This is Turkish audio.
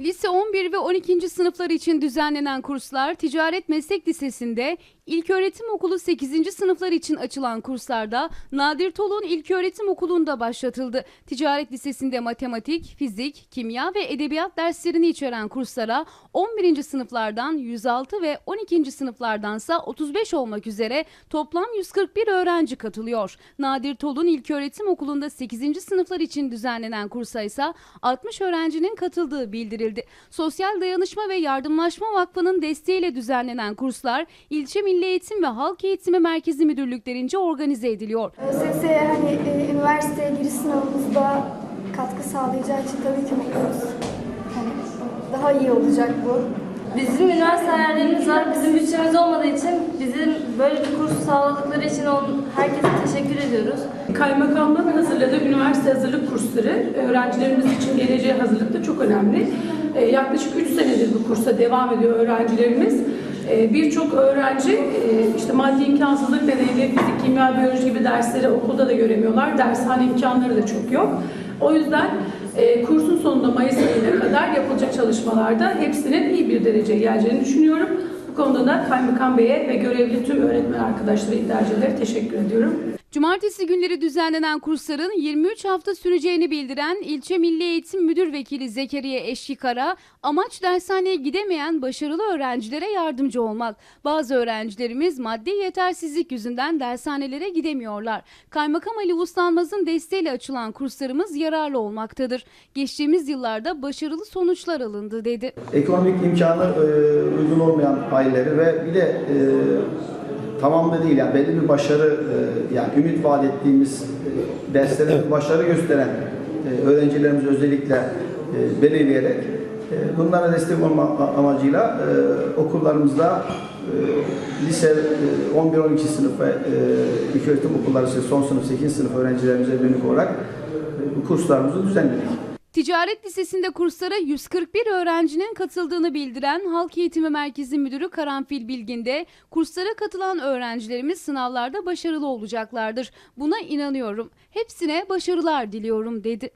Lise 11 ve 12. sınıflar için düzenlenen kurslar Ticaret Meslek Lisesi'nde, İlköğretim Okulu 8. sınıflar için açılan kurslarda Nadir Tolun İlköğretim Okulu'nda başlatıldı. Ticaret Lisesi'nde matematik, fizik, kimya ve edebiyat derslerini içeren kurslara 11. sınıflardan 106 ve 12. sınıflardansa 35 olmak üzere toplam 141 öğrenci katılıyor. Nadir Tolun İlköğretim Okulu'nda 8. sınıflar için düzenlenen kursa ise 60 öğrencinin katıldığı bildirildi. Sosyal Dayanışma ve Yardımlaşma Vakfı'nın desteğiyle düzenlenen kurslar ilçe Milli Eğitim ve Halk Eğitimi Merkezi Müdürlüklerince organize ediliyor. ÖSS'ye hani e, üniversiteye giriş sınavımızda katkı sağlayacağı için tabii ki mutluyuz. Hani daha iyi olacak bu. Bizim üniversite hayallerimiz var. Bizim bütçemiz olmadığı için bizim böyle bir kursu sağladıkları için on, herkese teşekkür ediyoruz. Kaymakamlığın hazırladığı üniversite hazırlık kursları öğrencilerimiz için geleceğe hazırlıkta çok önemli. Ee, yaklaşık 3 senedir bu kursa devam ediyor öğrencilerimiz. Ee, Birçok öğrenci e, işte maddi imkansızlık nedeniyle fizik, kimya, biyoloji gibi dersleri okulda da göremiyorlar. Dershane imkanları da çok yok. O yüzden e, kursun sonunda Mayıs ayına kadar yapılacak çalışmalarda hepsinin iyi bir dereceye geleceğini düşünüyorum. Bu konuda da Kaymakam Bey'e ve görevli tüm öğretmen arkadaşlara, idarecilere teşekkür ediyorum. Cumartesi günleri düzenlenen kursların 23 hafta süreceğini bildiren İlçe Milli Eğitim Müdür Vekili Zekeriya Eşkikara, amaç dershaneye gidemeyen başarılı öğrencilere yardımcı olmak. Bazı öğrencilerimiz maddi yetersizlik yüzünden dershanelere gidemiyorlar. Kaymakam Ali Uslanmaz'ın desteğiyle açılan kurslarımız yararlı olmaktadır. Geçtiğimiz yıllarda başarılı sonuçlar alındı dedi. ekonomik imkanı e, uygun olmayan aileleri ve bir de e, tamamda değil yani belli bir başarı e, yani ümit vaat ettiğimiz e, derslere başarı gösteren e, öğrencilerimizi özellikle e, belirleyerek e, bunlara destek olma amacıyla e, okullarımızda e, lise e, 11-12 sınıf ve e, ilköğretim okulları son sınıf 8 sınıf öğrencilerimize dönük olarak e, kurslarımızı düzenledik. Ticaret Lisesi'nde kurslara 141 öğrencinin katıldığını bildiren Halk Eğitimi Merkezi Müdürü Karanfil Bilgin de kurslara katılan öğrencilerimiz sınavlarda başarılı olacaklardır. Buna inanıyorum. Hepsine başarılar diliyorum dedi.